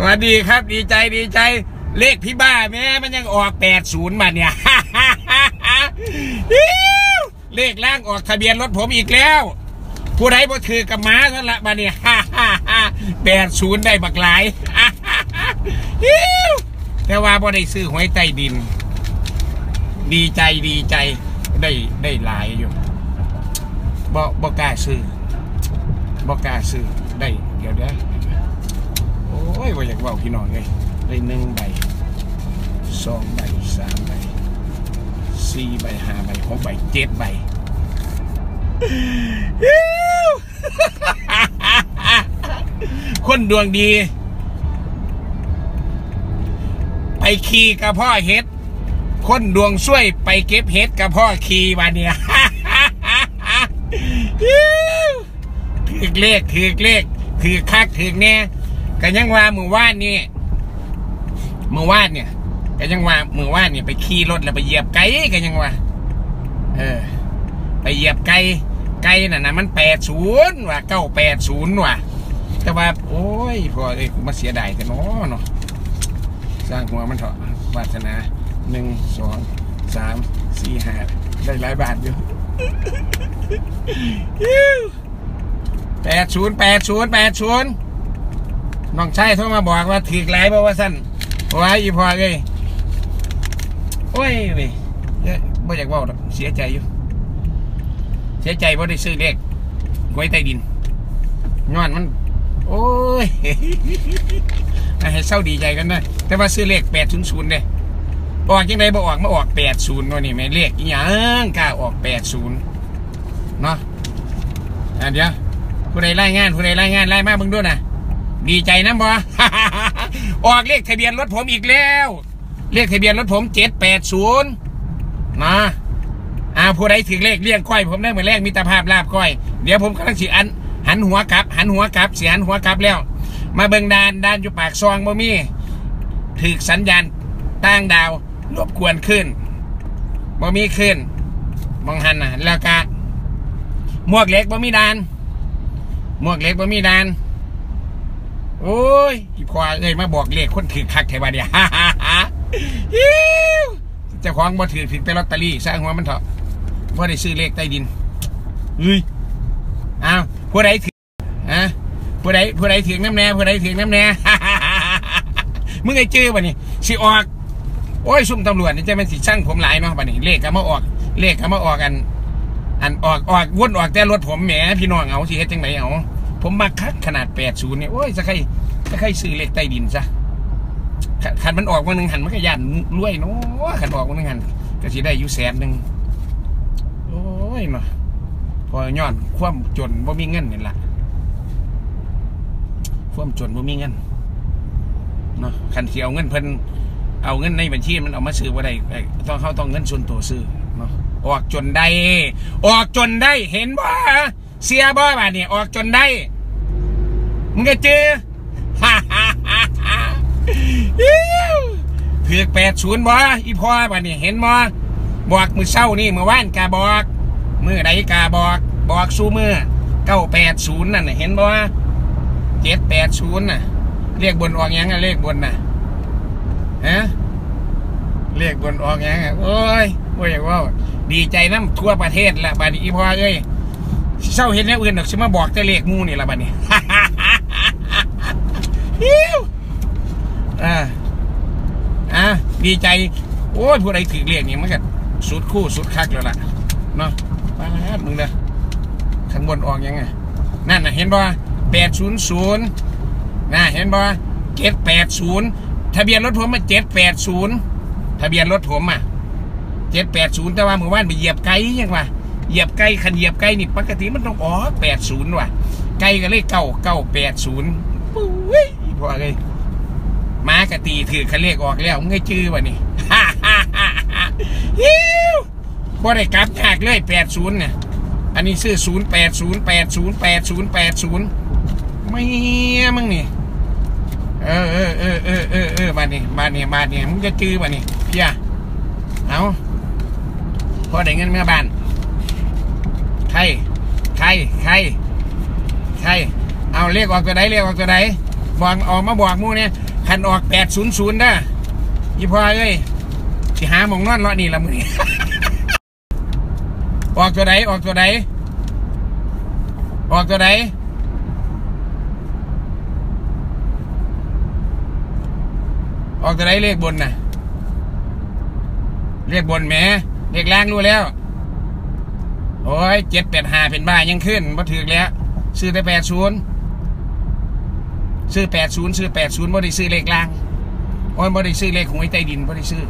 สวัสดีครับดีใจดีใจ เลขพี่บ้าแม่มันยังออกแปดศูนย์มาเนี่ยเลขล่างออกทะเบียนรถผมอีกแล้ว ผู้ใดบ่ถือกับม้าเท่านั้นละมาเนี่ยแปดศูนย์ได้บักหลายแต่ว่าบ่ได้ซื้อหวยใต้ดิน ดีใจดีใจได้ได้หลายอยู่บ่บ่กล้าซื้อบ่กล้าซื้อได้เดี๋ยวเด้อโอ้ยวาอยากเว่าพี่น้องเลยได้หนึ่งใบสองใบสามใบสี่ใบห้าใบหกใบเจ็ดใบคนดวงดี ไปขี่กับพ่อเฮ็ด คนดวงช่วยไปเก็บเฮ็ดกับพ่อขี่มาเนี่ยถือเลขถือเลขถือคักถือแน่ กันยังว่ามือวานนี่มือวานเนี่ยกันยังว่ามือวานเนี่ยไปขี่รถแล้วไปเหยียบไก่กันยังว่าเออ ไปเหยียบไก่ไก่น่ะนะมันแปดศูนย์ว่ะเก้าแปดศูนย์ว่ะแต่ว่า โอ้ยพอเอ้ยมาเสียดายแต่เนาะเนาะสร้างหัวมันเถอะวาสนาหนึ่งสองสามสี่ห้าได้หลายบาทอยู่แปดศูนย์แปดศูนย์แปดศูนย์ น้องชายโทรมาบอกว่าถือหลายบอกว่าสั้นว่าอีพอเลยโอ้ยเว้ยเอ้ยไม่อยากว่าหรอกเสียใจอยู่ เสียใจเพราะได้ซื้อเลขหวยใต้ดินย้อนมัน โอ้ยให้เศร้าดีใจกันนะแต่ว่าซื้อเลขแปดศูนย์ศูนย์เนี่ยออกยังไงบ่ออกมาออกแปดศูนย์นี่แม่เลขอีหยังกล้าออกแปดศูนย์เนาะอะเดี๋ยวผู้ใดรายงานผู้ใดรายงานรายมาเบิ่งด้วยนะ ดีใจนะบ่ออกเลขทะเบียนรถผมอีกแล้ว เลขทะเบียนรถผมเจ็ดแปดศูนย์นะอ่าผู้ใดถึงเลขเลี้ยงก้อย ผมได้เหมือนแรกมิตรภาพลาบก้อย เดี๋ยวผมกำลังสิอัน หันหัวกลับ หันหัวกลับเสียหันหัวกลับแล้ว มาเบิงดานดานอยู่ปากซองบ่มีถึกสัญญาณตั้งดาวรบกวนขึ้นบ่มีขึ้นมองหันนะแล้วก็หมวกเล็กบ่มีดานหมวกเล็กบ่มีดาน โอ้ยอีควายเอ้ยมาบอกเลขคนถือคักไทยบาเดียฮ่าฮ่าฮ่าฮิวเจ้าของบ่ถือถือแต่ลอตเตอรี่สร้างหัวมันเถอะบ่ได้ซื้อเลขใต้ดินเฮ้ยอ้าวผู้ใดถือฮะผู้ใดผู้ใดถือน้ำแน่ผู้ใดถือน้ำแน่มึงไอ้จื้อบ่นี่สิออกโอ้ยซุ่มตำรวจนี่จะเป็นสิช่างผมหลายเนาะบ่นี่เลขก็มาออก เลขก็มาออกกัน อันออกออกวนออกแต่รถผมแหมพี่น้องเอาสิเฮ็ดจังไดเอา ผมมาคักขนาด80เนี่ยโอ้ยจะใครจะใครซื้อเลขใต้ดินซะขันมันออกวันหนึ่งหันมันก็ยันรวยเนาะขันออกวันหนึ่งหันก็สิได้อยู่แสนหนึ่งโอ้ยเนาะพอย้อนความจนบ่มีเงินนี่ล่ะความจนบ่มีเงินเนาะขันเสิเอาเงินเพิ่นเอาเงินในบัญชีมันเอามาซื้อบ่าได้ไต้องเข้าต้องเงินส่วนตัวซื้อเนาะออกจนได้ ออกจนได้เห็นบ่ เสียบ่บาดนี่ออกจนได้ มึงก็เจอฮ่าฮ่าฮ่าฮ่าเถือกแปดศูนย์บ่อีพ่อบ่านี่เห็นบ่บอกมือเศร้านี่มือว่านกาบอกมือใดกาบอก บอกสู้มือเก้าแปดศูนย์นั่นน่ะเห็นบ่เจ็ดแปดศูนย์น่ะเรียกบนออกยังอะเลขบนน่ะฮะเรียกบนออกยังอะโอ้ยโอ้ยว่าดีใจน้ำทั่วประเทศละบาดนี้อีพ่อเอ้ย เศร้าเห็นแนวอื่นดอกสิมาบอกแต่เลขหมูนี่ละบัดนี้ฮิวอ่าอ่าดีใจ โอ้ยผู้ใดถือเลขนี่มันก็สุดคู่สุดคักแล้วล่ะเนาะป้าดมึงเด้อข้างบนออกยังไงนั่นนะเห็นบ่แปดศูนย์ศูนย์น่ะเห็นบ่เจ็ดแปดศูนย์ทะเบียนรถผมมาเจ็ดแปดศูนย์ทะเบียนรถผมอะเจ็ดแปดศูนย์แต่ว่าเมื่อวานไปเหยียบไก่ยังวะ เหยียบไก่คันเหยียบไก่นี่ปกติมันต้องอ๋อแปดศูนย์ว่ะไก่ก็เลยเก้าเก้าแปดศูนย์ปุ้ยพอเลยม้ากะตีถือคันเลขออกแล้วมึงไงจื้อวะนี่ฮ่าฮ่าฮ่าฮ่าฮิวบ่ได้กลับยากเลยแปดศูนย์เนี่ยอันนี้ซื้อศูนย์แปดศูนย์แปดศูนย์แปดศูนย์แปดศูนย์ไม่มึงนี่เออเออเออเออเออเออบาดนี้บาดนี้บาดนี้มึงจะจื้อวะนี่เพี่ยเอาพอได้เงินเมื่อบ้าน ร ใคร ใคร ใคร เอาเรียกออกตัวไหนเรียกออกตัวไหนบอกออกมาบอกมูเนี่ยคันออกแปดศูนย์ศูนย์นะยี่พอเอ้ยสิหาหมองนอนเละนี่ละมือออกตัวไหนออกตัวไหนออกตัวไหนออกตัวไหนเลขบนนะเลขบนแหมเลขล่างรู้แล้ว โอ้ยเจ็ดแปดห้าเป็นบ้ายังขึ้นมาถึกแล้วซื้อได้แปดศูนย์ซื้อแปดศูนย์ซื้อแปดศูนย์บ่ได้ซื้อเลขล่างโอ้ยบ่ได้ซื้อเลขหวยใต้ดินบ่ได้ซื้อ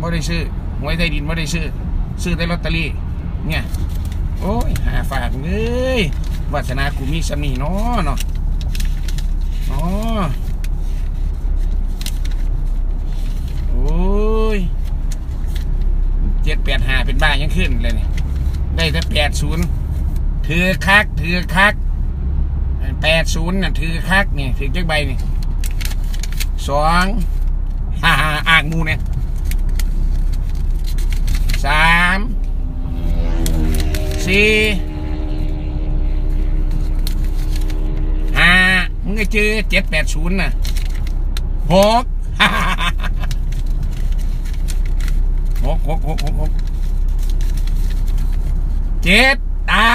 บ่ได้ซื้อหวยใต้ดินบ่ได้ซื้อ ซื้อได้ลอตเตอรี่ เนี่ย โอ้ยหาฝากเลยวาสนากูมีสำนีเนาะเนาะเนาะโอ้ย เจ็ดแปดห้าเป็นบ้ายังขึ้นเลยเนี่ยได้แต่แปดศูนย์ถือคักถือคักแปดศูนย์น่ะถือคักเนี่ยถือจักใบนี่สองฮ่าฮ่าอ่างมูเนี่ยสามสี่ห้ามึงก็เจอเจ็ดแปดศูนย์น่ะหกฮ่า กหกหกหกหกเจ็ดอ่า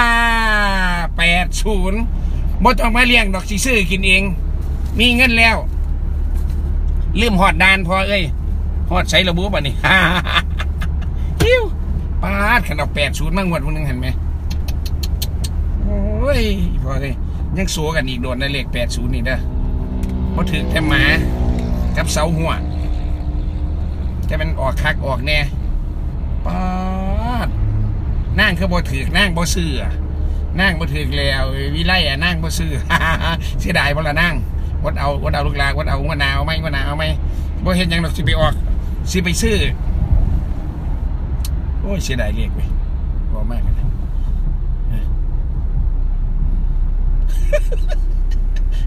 แปดศูนย์บ่ต้องมาเลี้ยงดอกสิซื้อกินเอง มีเงินแล้ว ลืมหอดดานพอเอ้ยหอดใส่ระบุป่ะนี่ฮ่าฮิวปาดขันเอาแปดศูนย์มางวดวันนึงเห็นไหมโอ้ยพอเลยยังสัวกันอีกโดนในเลขแปดศูนย์นี่เด้อพอถือแต่หมากับเสาหัวจะเป็นออกคักออกแน่ นั่งคือบ่ถือนั่งบ่ซื้อนั่งบ่ถือแล้ววิไลอะนั่งบ่ซื้อเสียดายบ่ละนั่งวัดเอาวัดเอาลูกลาวัดเอางวดหนาวไหมงวดหนาวไหมบ่เห็นยังดอกสิไปออกสิไปซื้อโอ้ยเสียดายเรียกไปบ่มากเลยนะเออ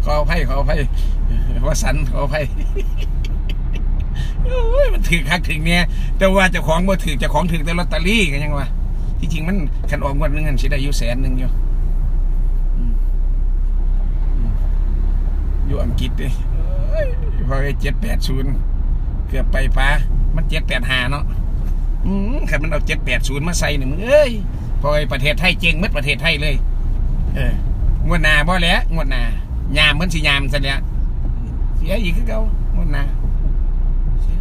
ขออภัยขออภัยว่าสันขออภัยโอ้ยมันถือคักถึงเนี่ยแต่ว่าเจ้าของบ่ถือเจ้าของถือแต่ลอตเตอรี่กันยังวะ ที่จริงมันคันออกงวดหนึงกันสิได้อยู่แสนหนึ่งอยู่อืมอืมอยู่อังกฤษดิเอ้ยพอเจ็ดแปดศูนย์เกือบไปป้า มันเจ็ดแปดหาเนาะอืมขันมันเอาเจ็ดแปดศูนย์มาใส่หนึ่งมึงเอ้ยพอไอ้ประเทศไทยเจ๊งหมัดประเทศไทยเลย เอองวดหนาบ่แล้วงวดหนายามมันสิยามซะแล้วเสียอีกคือเก่างวดหนาเสีย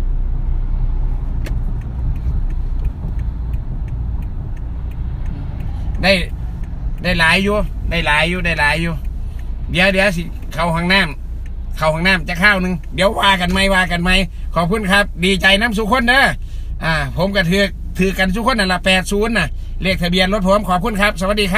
ได้ได้หลายอยู่ได้หลายอยู่ได้หลายอยู่ เดี๋ยวเดี๋ยวสิเข้าห้องน้ำเข้าห้องน้ำจะข้าวหนึ่งเดี๋ยวว่ากันไหมว่ากันไหมขอบคุณครับ ดีใจน้ำสุขคนเด้ออ่า ผมกับเถือถือกันทุกคนน่ะละแปดศูนย์น่ะเลขทะเบียนรถผมขอบคุณครับ สวัสดีครับ